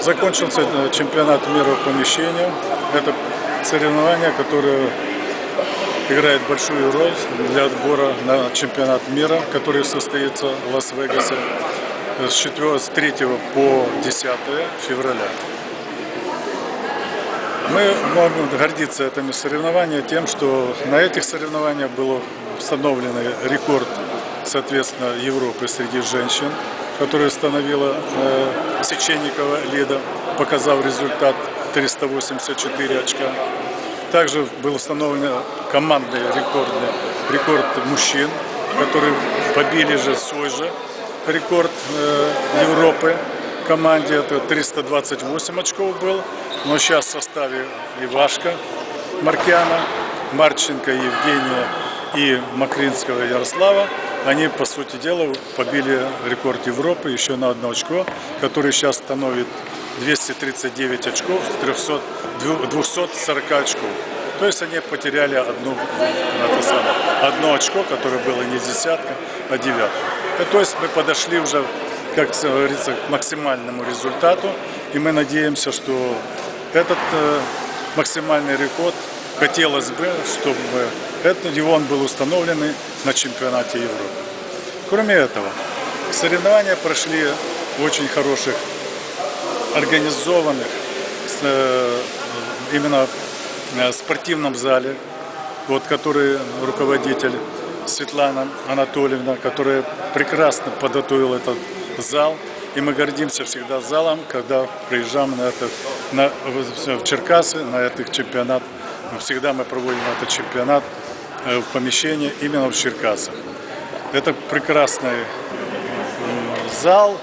Закончился э, чемпионат мира по помещению. Это соревнование, которое играет большую роль для отбора на чемпионат мира, который состоится в Лас-Вегасе с 4, с 3 по 10 февраля. Мы можем гордиться этими соревнованиями тем, что на этих соревнованиях был установлен рекорд, соответственно, Европы среди женщин, который установила э, Сеченникова Лида, показав результат 384 очка. Также был установлен командный рекордный рекорд мужчин, которые побили же свой же рекорд э, Европы команде. Это 328 очков был. Но сейчас в составе Ивашка Маркяна, Марченко Евгения и Макринского Ярослава. Они, по сути дела, побили рекорд Европы еще на одно очко, который сейчас становит 239 очков с 300, 240 очков. То есть они потеряли одну, это самое, одно очко, которое было не десятка, а девятка. То есть мы подошли уже, как говорится, к максимальному результату. И мы надеемся, что этот э, максимальный рекорд хотелось бы, чтобы этот, он был установлен на чемпионате Европы. Кроме этого, соревнования прошли в очень хороших, организованных, э, именно э, спортивном зале, вот, который руководитель Светлана Анатольевна, которая прекрасно подготовила этот зал. И мы гордимся всегда залом, когда приезжаем на это, на, в Черкасы, на этот чемпионат. Всегда мы проводим этот чемпионат в помещении именно в Черкасах. Это прекрасный зал,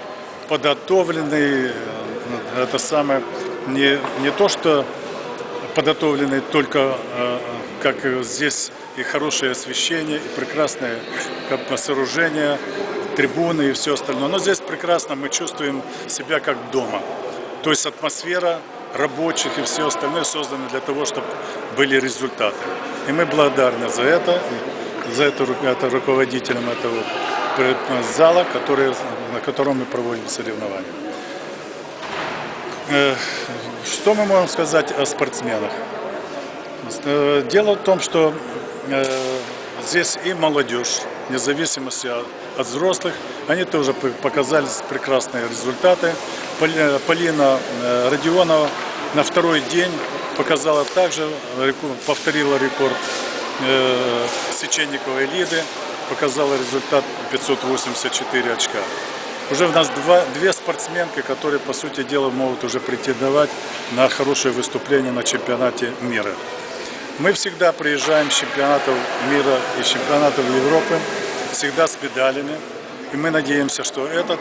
подготовленный, э, это самое, не, не то что подготовленный только э, как здесь и хорошее освещение, и прекрасное сооружение, трибуны и все остальное. Но здесь прекрасно мы чувствуем себя как дома. То есть атмосфера рабочих и все остальное создано для того, чтобы были результаты. И мы благодарны за это, за это, это руководителям этого зала, который, на котором мы проводим соревнования. Э, что мы можем сказать о спортсменах? Э, дело в том, что э, здесь и молодежь, вне зависимости от взрослых, они тоже показали прекрасные результаты. Полина Родионова на второй день показала также, повторила рекорд Сеченниковой Лиды, показала результат 584 очка. Уже у нас два, две спортсменки, которые, по сути дела, могут уже претендовать на хорошее выступление на чемпионате мира. Мы всегда приезжаем с чемпионатов мира и чемпионатов Европы, всегда с медалями. И мы надеемся, что этот,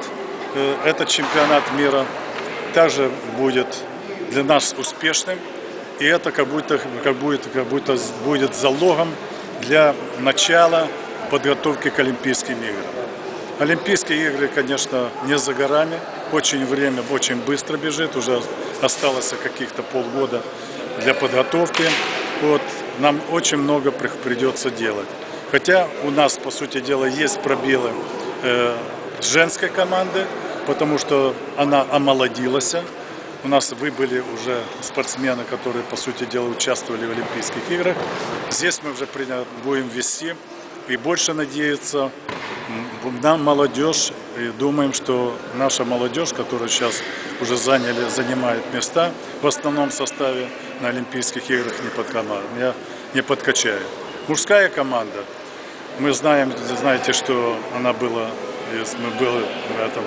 э, этот чемпионат мира также будет для нас успешным. И это как будто, как будет, как будто будет залогом для начала подготовки к Олимпийским играм. Олимпийские игры, конечно, не за горами. Очень время очень быстро бежит. Уже осталось каких-то полгода для подготовки. Вот, нам очень много придется делать. Хотя у нас, по сути дела, есть пробелы э, женской команды, потому что она омолодилась. У нас выбыли уже спортсмены, которые, по сути дела, участвовали в Олимпийских играх. Здесь мы уже будем вести и больше надеяться на молодежь. И думаем, что наша молодежь, которая сейчас уже заняли, занимает места в основном составе на Олимпийских играх, не, подкана, не, не подкачает. Мужская команда. Мы знаем, знаете, что она была, мы были этом,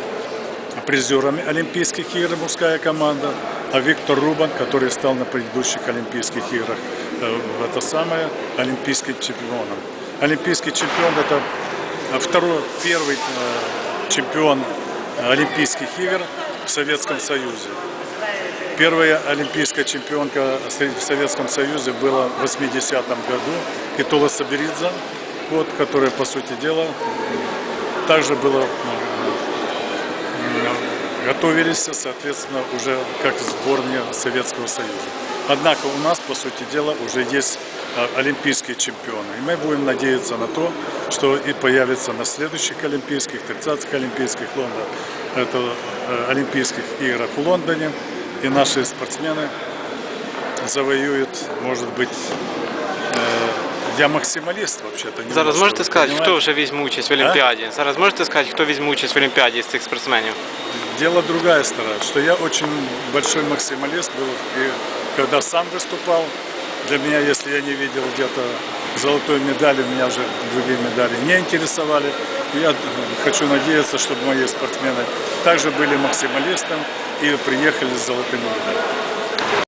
призерами Олимпийских игр, мужская команда, а Виктор Рубан, который стал на предыдущих Олимпийских играх, э, это самое, олимпийским чемпионом. Олимпийский чемпион – это второй, первый э, чемпион Олимпийских игр в Советском Союзе. Первая олимпийская чемпионка в Советском Союзе была в 80-м году, Итула Саберидзе, вот, которая, по сути дела, также была, готовились, соответственно, уже как сборная Советского Союза. Однако у нас, по сути дела, уже есть а, олимпийские чемпионы. И мы будем надеяться на то, что и появится на следующих Олимпийских, 30-х Олимпийских Лондон, это э, Олимпийских играх в Лондоне, и наши спортсмены завоюют, может быть, э, я максималист вообще-то. Зараз немножко, можете вы сказати, хто понимаете? вже візьме участь в Олімпіаді? А? Зараз можете сказати, хто візьме участь в Олімпіаді з цих спортсменів? Дело другая сторона, что я очень большой максималист был, и когда сам выступал, для меня, если я не видел где-то золотой медали, меня уже другие медали не интересовали. И я хочу надеяться, чтобы мои спортсмены также были максималистами и приехали с золотыми медалями.